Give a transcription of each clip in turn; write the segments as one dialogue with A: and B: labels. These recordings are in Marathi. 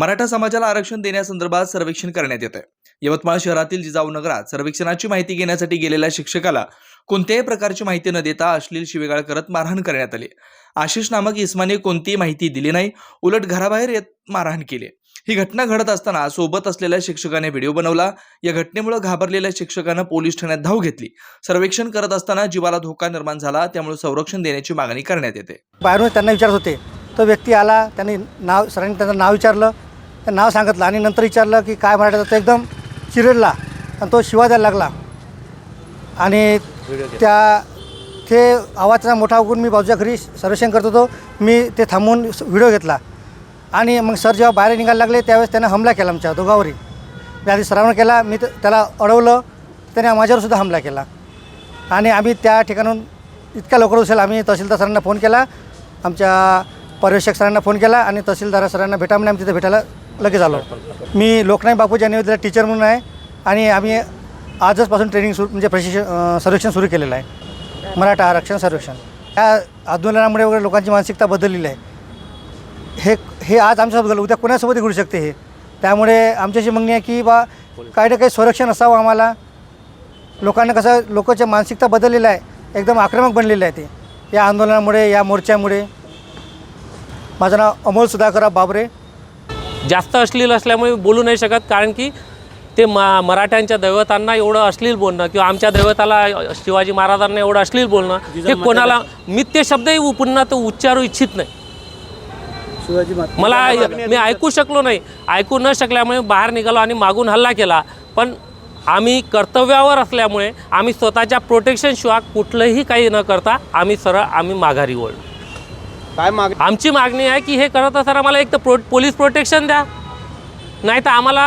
A: मराठा समाजाला आरक्षण देण्यासंदर्भात सर्वेक्षण करण्यात येत आहे यवतमाळ शहरातील जिजाऊ नगरात सर्वेक्षणाची माहिती घेण्यासाठी गेलेल्या शिक्षकाला कोणत्याही प्रकारची माहिती न देता अश्लील शिवेगाळ करत मारहाण करण्यात आली. आशिष नामक इस्माने कोणतीही माहिती दिली नाही उलट घराबाहेर येत मारहाण केली. ही घटना घडत असताना सोबत असलेल्या शिक्षकाने व्हिडिओ बनवला. या घटनेमुळे घाबरलेल्या शिक्षकानं पोलीस ठाण्यात धाव घेतली. सर्वेक्षण करत असताना जीवाला धोका निर्माण झाला त्यामुळे संरक्षण देण्याची मागणी करण्यात येते.
B: बाहेरून त्यांना विचारत होते. तो व्यक्ती आला त्यांनी नाव सरांनी त्यांचं नाव विचारलं. त्या नाव सांगितलं आणि नंतर विचारलं की काय मराठा तो एकदम चिरडला आणि तो शिवा द्यायला लागला. आणि त्या ते आवाजाचा मोठा होऊन मी बाजूच्या घरी सर्वेक्षण करत होतो. मी ते थांबवून व्हिडिओ घेतला. आणि मग सर जेव्हा बाहेर निघायला लागले त्यावेळेस त्यानं हमला केला आमच्या दोघांवरही. मी आधी सरावनं केला मी त्याला अडवलं त्याने माझ्यावर सुद्धा हमला केला. आणि आम्ही त्या ठिकाणून इतक्या लवकर उचल आम्ही तहसीलदार सरांना फोन केला आमच्या पर्यवेक्षक सरांना फोन केला आणि तहसीलदार सरांना भेटा म्हणून आम्ही तिथे भेटायला लगेच आलो. मी लोकनायक बापूजी यांनी टीचर म्हणून आहे आणि आम्ही आजचपासून ट्रेनिंग सुरू म्हणजे प्रशिक्षण सर्वेक्षण सुरू केलेलं आहे. मराठा आरक्षण सर्वेक्षण. या आंदोलनामुळे वगैरे लोकांची मानसिकता बदललेली आहे. हे हे आज आमच्यासोबत घडलं उद्या कोणासोबतही घडू शकते हे? त्यामुळे आमच्याशी मागणी आहे की बा काही ना काही संरक्षण असावं आम्हाला. लोकांना कसं लोकांच्या मानसिकता बदललेलं आहे. एकदम आक्रमक बनलेलं आहे ते. या आंदोलनामुळे या मोर्चामुळे. माझं नाव अमोल सुधाकरराव बाबरे.
C: जास्त अश्लील असल्यामुळे बोलू नाही शकत कारण की ते मा मराठ्यांच्या दैवतांना एवढं अश्लील बोलणं किंवा आमच्या दैवताला शिवाजी महाराजांना एवढं अश्लील बोलणं हे कोणाला मी ते शब्दही पुन्हा तो उच्चारू इच्छित नाही. मला मी ऐकू शकलो नाही. ऐकू न शकल्यामुळे बाहेर निघालो आणि मागून हल्ला केला. पण आम्ही कर्तव्यावर असल्यामुळे आम्ही स्वतःच्या प्रोटेक्शन शिवाय कुठलंही काही न करता आम्ही सरळ आम्ही माघारी वळलो.
D: काय माग
C: आमची मागणी आहे की हे करत असताना आम्हाला एक तर प्रो पोलीस प्रोटेक्शन द्या. नाही तर आम्हाला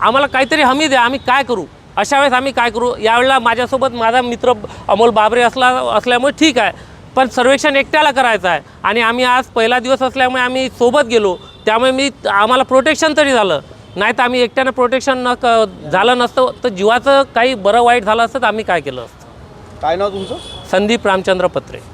C: आम्हाला काहीतरी हमी द्या. आम्ही काय करू? अशा वेळेस आम्ही काय करू? यावेळेला माझ्यासोबत माझा मित्र अमोल बाबरे असला असल्यामुळे ठीक आहे. पण सर्वेक्षण एकट्याला करायचं आहे. आणि आम्ही आज पहिला दिवस असल्यामुळे आम्ही सोबत गेलो. त्यामुळे मी आम्हाला प्रोटेक्शन तरी झालं. नाही तर आम्ही एकट्यानं प्रोटेक्शन न क झालं नसतं. तर जीवाचं काही बरं वाईट झालं असतं तर आम्ही काय केलं असतं?
D: काय नाव तुमचं?
C: संदीप रामचंद्र पत्रे.